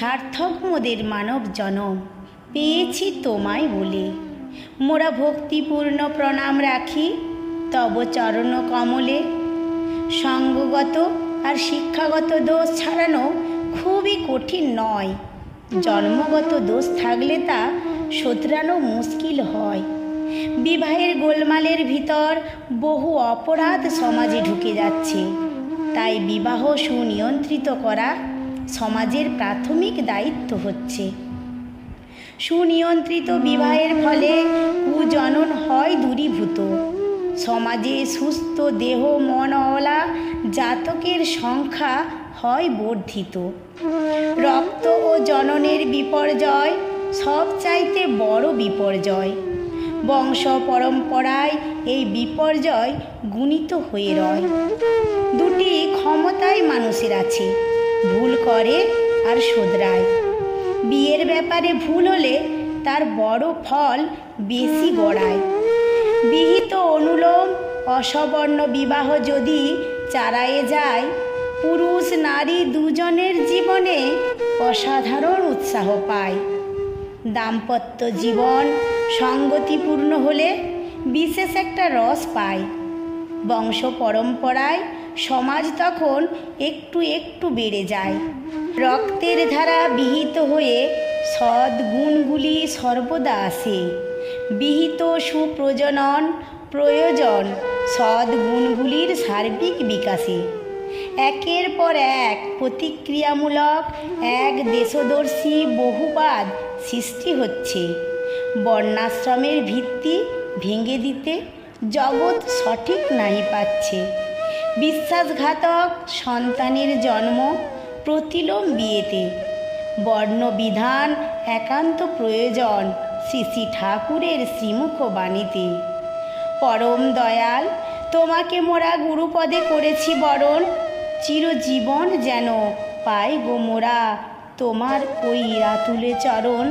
সার্থক মোদের মানব জনম, পেয়েছি তোমায় বলে। মোরা ভক্তিপূর্ণ প্রণাম রাখি, তব চরণ কমলে। সঙ্গগত আর শিক্ষাগত দোষ ছাড়ানো খুবই কঠিন নয়। জন্মগত দোষ থাকলে তা শোধরানো মুশকিল হয়। বিবাহের গোলমালের ভিতর বহু অপরাধ সমাজে ঢুকে যাচ্ছে। তাই বিবাহ সুনিয়ন্ত্রিত করা সমাজের প্রাথমিক দায়িত্ব হচ্ছে। সুনিয়ন্ত্রিত বিবাহের ফলে কুজনন হয় দূরীভূত। সমাজে সুস্থ দেহ মনওয়ালা জাতকের সংখ্যা হয় বর্ধিত। রক্ত ও জননের বিপর্যয় সবচাইতে বড় বিপর্যয়। বংশ পরম্পরায় এই বিপর্যয় গুণিত হয়ে রয়। দুটি ক্ষমতায় মানুষের আছে। ভুল করে আর শোধরায়। বিয়ের ব্যাপারে ভুল হলে তার বড় ফল বেশি গড়ায়। বিহিত অনুলোম অসবর্ণ বিবাহ যদি চারায়ে যায়, পুরুষ নারী দুজনের জীবনে অসাধারণ উৎসাহ পায়। দাম্পত্য জীবন সঙ্গতিপূর্ণ হলে বিশেষ একটা রস পায়। বংশ পরম্পরায় সমাজ তখন একটু একটু বেড়ে যায়। রক্তের ধারা বিহিত হয়ে সদ্গুণগুলি সর্বদা আসে। বিহিত সুপ্রজনন প্রয়োজন সদ্গুণগুলির সার্বিক বিকাশে। একের পর এক প্রতিক্রিয়ামূলক এক দেশদর্শী বহুবাদ সৃষ্টি হচ্ছে। বর্ণাশ্রমের ভিত্তি ভেঙে দিতে জগৎ সঠিক নাহি পাচ্ছে। বিশ্বাসঘাতক সন্তানের জন্ম প্রতিলোম বিয়েতে বর্ণবিধান একান্ত প্রয়োজন শ্রী শ্রী ঠাকুরের শ্রীমুখ বাণীতে। পরম দয়াল, তোমাকে মোরা গুরুপদে করেছি বরণ। চিরজীবন যেন পাই গো মোরা তোমার ওই রাতুলে চরণ।